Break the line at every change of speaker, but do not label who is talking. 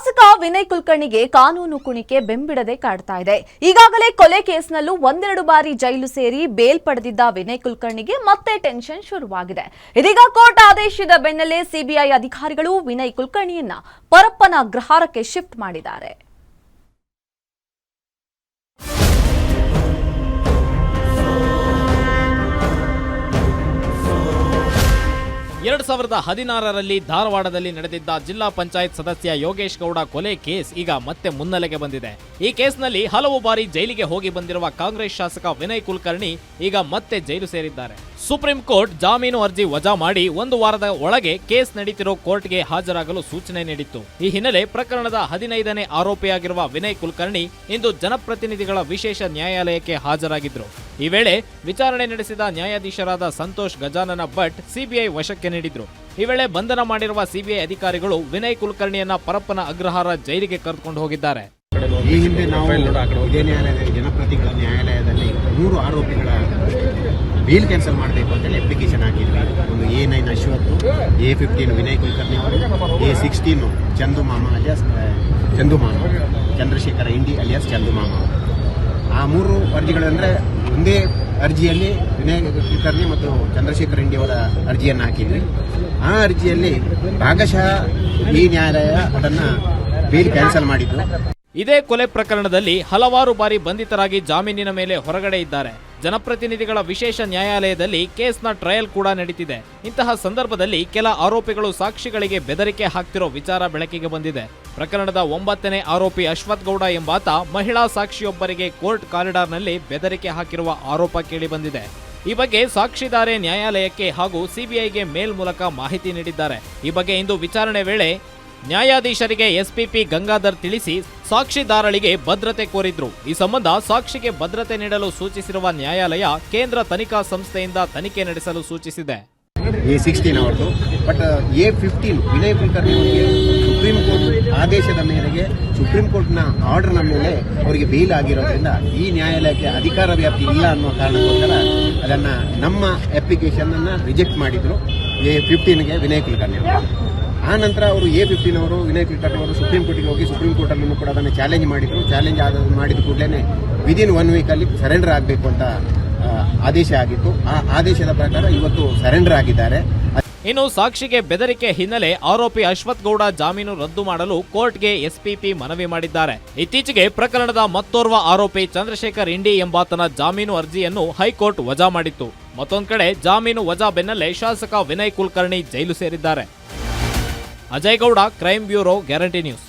ಶಾಸಕ ವಿನಯ್ ಕುಲಕರ್ಣಿಗೆ ಕಾನೂನು ಕುಣಿಕೆ ಬೆಂಬಿಡದೆ ಕಾಡ್ತಾ ಇದೆ. ಈಗಾಗಲೇ ಕೊಲೆ ಕೇಸ್ನಲ್ಲೂ ಒಂದೆರಡು ಬಾರಿ ಜೈಲು ಸೇರಿ ಬೇಲ್ ಪಡೆದಿದ್ದ ವಿನಯ್ ಕುಲಕರ್ಣಿಗೆ ಮತ್ತೆ ಟೆನ್ಷನ್ ಶುರುವಾಗಿದೆ. ಇದೀಗ ಕೋರ್ಟ್ ಆದೇಶದ ಬೆನ್ನಲ್ಲೇ ಸಿಬಿಐ ಅಧಿಕಾರಿಗಳು ವಿನಯ್ ಕುಲಕರ್ಣಿಯನ್ನ ಪರಪ್ಪನ ಗ್ರಹಾರಕ್ಕೆ ಶಿಫ್ಟ್ ಮಾಡಿದ್ದಾರೆ.
ಎರಡ್ ಸಾವಿರದ ಹದಿನಾರರಲ್ಲಿ ಧಾರವಾಡದಲ್ಲಿ ನಡೆದಿದ್ದ ಜಿಲ್ಲಾ ಪಂಚಾಯತ್ ಸದಸ್ಯ ಯೋಗೇಶ್ ಗೌಡ ಕೊಲೆ ಕೇಸ್ ಈಗ ಮತ್ತೆ ಮುನ್ನೆಲೆಗೆ ಬಂದಿದೆ. ಈ ಕೇಸ್ನಲ್ಲಿ ಹಲವು ಬಾರಿ ಜೈಲಿಗೆ ಹೋಗಿ ಬಂದಿರುವ ಕಾಂಗ್ರೆಸ್ ಶಾಸಕ ವಿನಯ್ ಕುಲಕರ್ಣಿ ಈಗ ಮತ್ತೆ ಜೈಲು ಸೇರಿದ್ದಾರೆ. ಸುಪ್ರೀಂ ಕೋರ್ಟ್ ಜಾಮೀನು ಅರ್ಜಿ ವಜಾ ಮಾಡಿ ಒಂದು ವಾರದ ಒಳಗೆ ಕೇಸ್ ನಡೀತಿರೋ ಕೋರ್ಟ್ಗೆ ಹಾಜರಾಗಲು ಸೂಚನೆ ನೀಡಿತ್ತು. ಈ ಹಿನ್ನೆಲೆ ಪ್ರಕರಣದ ಹದಿನೈದನೇ ಆರೋಪಿಯಾಗಿರುವ ವಿನಯ್ ಕುಲಕರ್ಣಿ ಇಂದು ಜನಪ್ರತಿನಿಧಿಗಳ ವಿಶೇಷ ನ್ಯಾಯಾಲಯಕ್ಕೆ ಹಾಜರಾಗಿದ್ರು. ಈ ವೇಳೆ ವಿಚಾರಣೆ ನಡೆಸಿದ ನ್ಯಾಯಾಧೀಶರಾದ ಸಂತೋಷ್ ಗಜಾನನ ಭಟ್ ಸಿಬಿಐ ವಶಕ್ಕೆ ನೀಡಿದ್ರು. ಈ ವೇಳೆ ಬಂಧನ ಮಾಡಿರುವ ಸಿಬಿಐ ಅಧಿಕಾರಿಗಳು ವಿನಯ್ ಕುಲಕರ್ಣಿಯನ್ನ ಪರಪ್ಪನ ಅಗ್ರಹಾರ ಜೈಲಿಗೆ ಕರೆದುಕೊಂಡು ಹೋಗಿದ್ದಾರೆ.
ಈ ಹಿಂದೆ ನಾವು ಇದೇ ನ್ಯಾಯಾಲಯದಲ್ಲಿ ಜನಪ್ರತಿಗಳ ನ್ಯಾಯಾಲಯದಲ್ಲಿ ಮೂರು ಆರೋಪಿಗಳ ಬೇಲ್ ಕ್ಯಾನ್ಸಲ್ ಮಾಡಬೇಕು ಅಂತೇಳಿ ಅಪ್ಲಿಕೇಶನ್ ಹಾಕಿದ್ವಿ ಒಂದು ಎ ನೈನ್ ಅಶ್ವತ್ತು ಎ ಫಿಫ್ಟೀನ್ ವಿನಯ್ ಕುಲಕರ್ಣಿ ಅವರು ಎ ಸಿಕ್ಸ್ಟೀನು ಚಂದು ಮಾಮ ಅಲಿಯಾಸ್ ಚಂದು ಮಾಮ ಚಂದ್ರಶೇಖರ ಇಂಡಿ ಅಲಿಯಾಸ್ ಚಂದು ಮಾಮ ಆ ಮೂರು ಅರ್ಜಿಗಳಂದರೆ ಒಂದೇ ಅರ್ಜಿಯಲ್ಲಿ ವಿನಯ್ ಕುಲಕರ್ಣಿ ಮತ್ತು ಚಂದ್ರಶೇಖರ ಇಂಡಿ ಅವರ ಅರ್ಜಿಯನ್ನು ಹಾಕಿದ್ವಿ. ಆ ಅರ್ಜಿಯಲ್ಲಿ ಭಾಗಶಃ ಈ ನ್ಯಾಯಾಲಯ ಅದನ್ನು ಬೇಲ್ ಕ್ಯಾನ್ಸಲ್ ಮಾಡಿದ್ದು.
ಇದೇ ಕೊಲೆ ಪ್ರಕರಣದಲ್ಲಿ ಹಲವಾರು ಬಾರಿ ಬಂಧಿತರಾಗಿ ಜಾಮೀನಿನ ಮೇಲೆ ಹೊರಗಡೆ ಇದ್ದಾರೆ. ಜನಪ್ರತಿನಿಧಿಗಳ ವಿಶೇಷ ನ್ಯಾಯಾಲಯದಲ್ಲಿ ಕೇಸ್ನ ಟ್ರಯಲ್ ಕೂಡ ನಡೀತಿದೆ. ಇಂತಹ ಸಂದರ್ಭದಲ್ಲಿ ಕೆಲ ಆರೋಪಿಗಳು ಸಾಕ್ಷಿಗಳಿಗೆ ಬೆದರಿಕೆ ಹಾಕ್ತಿರೋ ವಿಚಾರ ಬೆಳಕಿಗೆ ಬಂದಿದೆ. ಪ್ರಕರಣದ ಒಂಬತ್ತನೇ ಆರೋಪಿ ಅಶ್ವಥ್ ಗೌಡ ಎಂಬಾತ ಮಹಿಳಾ ಸಾಕ್ಷಿಯೊಬ್ಬರಿಗೆ ಕೋರ್ಟ್ ಕಾರಿಡಾರ್ನಲ್ಲಿ ಬೆದರಿಕೆ ಹಾಕಿರುವ ಆರೋಪ ಕೇಳಿಬಂದಿದೆ. ಈ ಬಗ್ಗೆ ಸಾಕ್ಷಿದಾರೆ ನ್ಯಾಯಾಲಯಕ್ಕೆ ಹಾಗೂ ಸಿಬಿಐಗೆ ಮೇಲ್ ಮೂಲಕ ಮಾಹಿತಿ ನೀಡಿದ್ದಾರೆ. ಈ ಬಗ್ಗೆ ಇಂದು ವಿಚಾರಣೆ ವೇಳೆ ನ್ಯಾಯಾಧೀಶರಿಗೆ ಎಸ್ಪಿಪಿ ಗಂಗಾಧರ್ ತಿಳಿಸಿ ಸಾಕ್ಷಿದಾರಳಿಗೆ ಭದ್ರತೆ ಕೋರಿದ್ರು. ಈ ಸಂಬಂಧ ಸಾಕ್ಷಿಗೆ ಭದ್ರತೆ ನೀಡಲು ಸೂಚಿಸಿರುವ ನ್ಯಾಯಾಲಯ ಕೇಂದ್ರ ತನಿಖಾ ಸಂಸ್ಥೆಯಿಂದ ತನಿಖೆ ನಡೆಸಲು ಸೂಚಿಸಿದೆ.
ಎ ಸಿಕ್ಸ್ಟೀನ್ ಅವರದು. But, A fifteen, Vinay Kulkarni ಅವರಿಗೆ ಸುಪ್ರೀಂ ಕೋರ್ಟ್ ಆದೇಶದ ಮೇರೆಗೆ ಸುಪ್ರೀಂ ಕೋರ್ಟ್ನ ಆರ್ಡರ್ನ ಮೇಲೆ ಅವರಿಗೆ ಬೇಲ್ ಆಗಿರೋದ್ರಿಂದ ಈ ನ್ಯಾಯಾಲಯಕ್ಕೆ ಅಧಿಕಾರ ವ್ಯಾಪ್ತಿ ಇಲ್ಲ ಅನ್ನೋ ಕಾರಣಕ್ಕೋಸ್ಕರ ಅದನ್ನು ನಮ್ಮ ಅಪ್ಲಿಕೇಶನ್ ಅನ್ನ ರಿಜೆಕ್ಟ್ ಮಾಡಿದ್ರು. ಎ ಫಿಫ್ಟೀನ್ಗೆ ವಿನಯ್ ಕುಲಕರ್ಣಿ ಆ ನಂತರ ಅವರು ಎ ಫಿಫ್ಟೀನ್ ಅವರು ವಿನಯ್ ಕುಲಕರ್ಣಿ ಅವರು ಸುಪ್ರೀಂ ಕೋರ್ಟಿಗೆ ಹೋಗಿ ಸುಪ್ರೀಂ ಕೋರ್ಟಲ್ಲೂ ಕೂಡ ಅದನ್ನು ಚಾಲೆಂಜ್ ಮಾಡಿದ್ರು. ಚಾಲೆಂಜ್ ಆದ, ಮಾಡಿದ ಕೂಡಲೇ ವಿದಿನ್ ಒನ್ ವೀಕಲ್ಲಿ ಸರೆಂಡರ್ ಆಗಬೇಕು ಅಂತ ಆದೇಶ ಆಗಿತ್ತು. ಆ ಆದೇಶದ ಪ್ರಕಾರ ಇವತ್ತು ಸರೆಂಡರ್ ಆಗಿದ್ದಾರೆ.
ಇನ್ನು ಸಾಕ್ಷಿಗೆ ಬೆದರಿಕೆ ಹಿನ್ನೆಲೆ ಆರೋಪಿ ಅಶ್ವಥ್ ಗೌಡ ಜಾಮೀನು ರದ್ದು ಮಾಡಲು ಕೋರ್ಟ್ಗೆ ಎಸ್ಪಿಪಿ ಮನವಿ ಮಾಡಿದ್ದಾರೆ. ಇತ್ತೀಚೆಗೆ ಪ್ರಕರಣದ ಮತ್ತೋರ್ವ ಆರೋಪಿ ಚಂದ್ರಶೇಖರ್ ಇಂಡಿ ಎಂಬಾತನ ಜಾಮೀನು ಅರ್ಜಿಯನ್ನು ಹೈಕೋರ್ಟ್ ವಜಾ ಮಾಡಿತ್ತು. ಮತ್ತೊಂದು ಕಡೆ ಜಾಮೀನು ವಜಾ ಬೆನ್ನಲ್ಲೇ ಶಾಸಕ ವಿನಯ್ ಕುಲಕರ್ಣಿ ಜೈಲು ಸೇರಿದ್ದಾರೆ. Ajay Gowda crime bureau guarantee news